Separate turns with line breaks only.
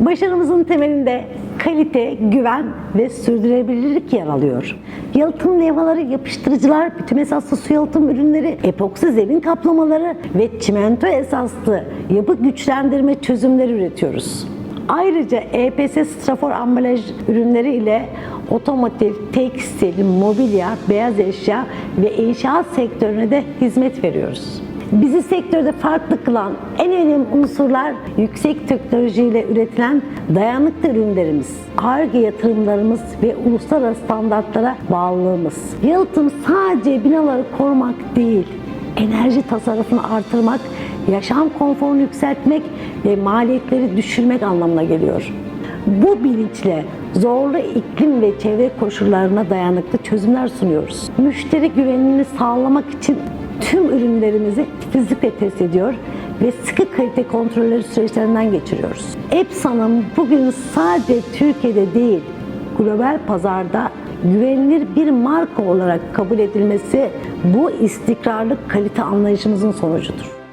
Başarımızın temelinde kalite, güven ve sürdürülebilirlik yer alıyor. Yalıtım levhaları, yapıştırıcılar, bitim esaslı su yalıtım ürünleri, epoksi zemin kaplamaları ve çimento esaslı yapı güçlendirme çözümleri üretiyoruz. Ayrıca EPS strafor ambalaj ürünleri ile otomotiv, tekstil, mobilya, beyaz eşya ve inşaat sektörüne de hizmet veriyoruz. Bizi sektörde farklı kılan en önemli unsurlar yüksek teknolojiyle üretilen dayanıklı ürünlerimiz, ARGE yatırımlarımız ve uluslararası standartlara bağlılığımız. Yalıtım sadece binaları korumak değil, enerji tasarrufunu artırmak, yaşam konforunu yükseltmek ve maliyetleri düşürmek anlamına geliyor. Bu bilinçle zorlu iklim ve çevre koşullarına dayanıklı çözümler sunuyoruz. Müşteri güvenini sağlamak için tüm ürünlerimizi titizlikle test ediyor ve sıkı kalite kontrolleri süreçlerinden geçiriyoruz. Epson'un bugün sadece Türkiye'de değil, global pazarda güvenilir bir marka olarak kabul edilmesi bu istikrarlı kalite anlayışımızın sonucudur.